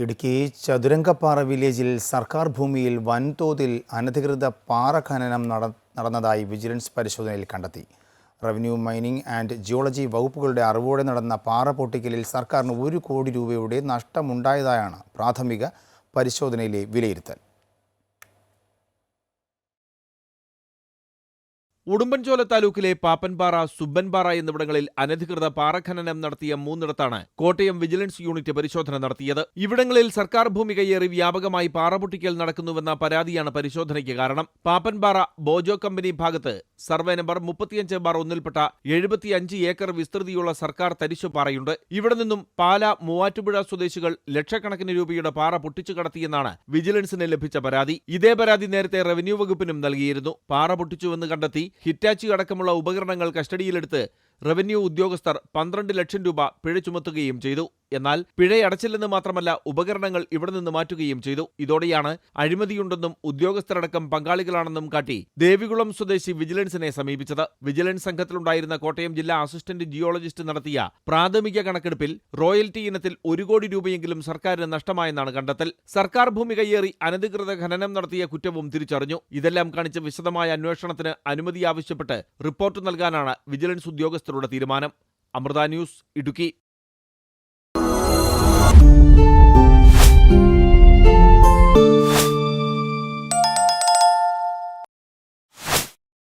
ഇടുക്കി ചതുരംഗപ്പാറ വില്ലേജിൽ സർക്കാർ ഭൂമിയിൽ വൻതോതിൽ അനധികൃത പാറ ഖനനം നട- നടന്നതായി വിജിലൻസ് പരിശോധനയിൽ കണ്ടെത്തി. റവന്യൂ മൈനിംഗ് ആൻഡ് ജിയോളജി വകുപ്പുകളുടെ അറിവോടെ നടന്ന പാറ പൊട്ടിക്കലിൽ സർക്കാരിന് ഒരു കോടി രൂപയുടെ നഷ്ടമുണ്ടായതായാണ് പ്രാഥമിക പരിശോധനയിലെ വിലയിരുത്തൽ. ഉടുമ്പൻചോല താലൂക്കിലെ പാപ്പൻപാറ സുബ്ബൻപാറ എന്നിവിടങ്ങളിൽ അനധികൃത പാറഖനനം നടത്തിയ മൂന്നിടത്താണ് കോട്ടയം വിജിലൻസ് യൂണിറ്റ് പരിശോധന നടത്തിയത്. ഇവിടങ്ങളിൽ സർക്കാർ ഭൂമി കയ്യേറി വ്യാപകമായി പാറ പൊട്ടിക്കൽ നടക്കുന്നുവെന്ന പരാതിയാണ് പരിശോധനയ്ക്ക് കാരണം. പാപ്പൻപാറ ബോജോ കമ്പനി ഭാഗത്ത് സർവേ നമ്പർ മുപ്പത്തിയഞ്ച് ബാർ ഒന്നിൽപ്പെട്ട എഴുപത്തിയഞ്ച് ഏക്കർ വിസ്തൃതിയുള്ള സർക്കാർ തരിശുപാറയുണ്ട്. ഇവിടെ നിന്നും പാല മൂവാറ്റുപുഴ സ്വദേശികൾ ലക്ഷക്കണക്കിന് രൂപയുടെ പാറ പൊട്ടിച്ചു കടത്തിയെന്നാണ് വിജിലൻസിന് ലഭിച്ച പരാതി. ഇതേ പരാതി നേരത്തെ റവന്യൂ വകുപ്പിനും നൽകിയിരുന്നു. പാറ പൊട്ടിച്ചുവെന്ന് കണ്ടെത്തി ഹിറ്റാച്ചി അടക്കമുള്ള ഉപകരണങ്ങൾ കസ്റ്റഡിയിലെടുത്ത് റവന്യൂ ഉദ്യോഗസ്ഥർ പന്ത്രണ്ട് ലക്ഷം രൂപ പിഴ ചുമത്തുകയും ചെയ്തു. എന്നാൽ പിഴയടച്ചില്ലെന്ന് മാത്രമല്ല ഉപകരണങ്ങൾ ഇവിടെ നിന്ന് മാറ്റുകയും ചെയ്തു. ഇതോടെയാണ് അഴിമതിയുണ്ടെന്നും ഉദ്യോഗസ്ഥരടക്കം പങ്കാളികളാണെന്നും കാട്ടി ദേവികുളം സ്വദേശി വിജിലൻസിനെ സമീപിച്ചത്. വിജിലൻസ് സംഘത്തിലുണ്ടായിരുന്ന കോട്ടയം ജില്ലാ അസിസ്റ്റന്റ് ജിയോളജിസ്റ്റ് നടത്തിയ പ്രാഥമിക കണക്കെടുപ്പിൽ റോയൽറ്റി ഇനത്തിൽ ഒരു കോടി രൂപയെങ്കിലും സർക്കാരിന് നഷ്ടമായെന്നാണ് കണ്ടെത്തൽ. സർക്കാർ ഭൂമി കയ്യേറി അനധികൃത ഖനനം നടത്തിയ കുറ്റവും തിരിച്ചറിഞ്ഞു. ഇതെല്ലാം കാണിച്ച് വിശദമായ അന്വേഷണത്തിന് അനുമതി ആവശ്യപ്പെട്ട് റിപ്പോർട്ട് നൽകാനാണ് വിജിലൻസ് ഉദ്യോഗസ്ഥരുടെ തീരുമാനം. അമൃത ന്യൂസ് ഇടുക്കി.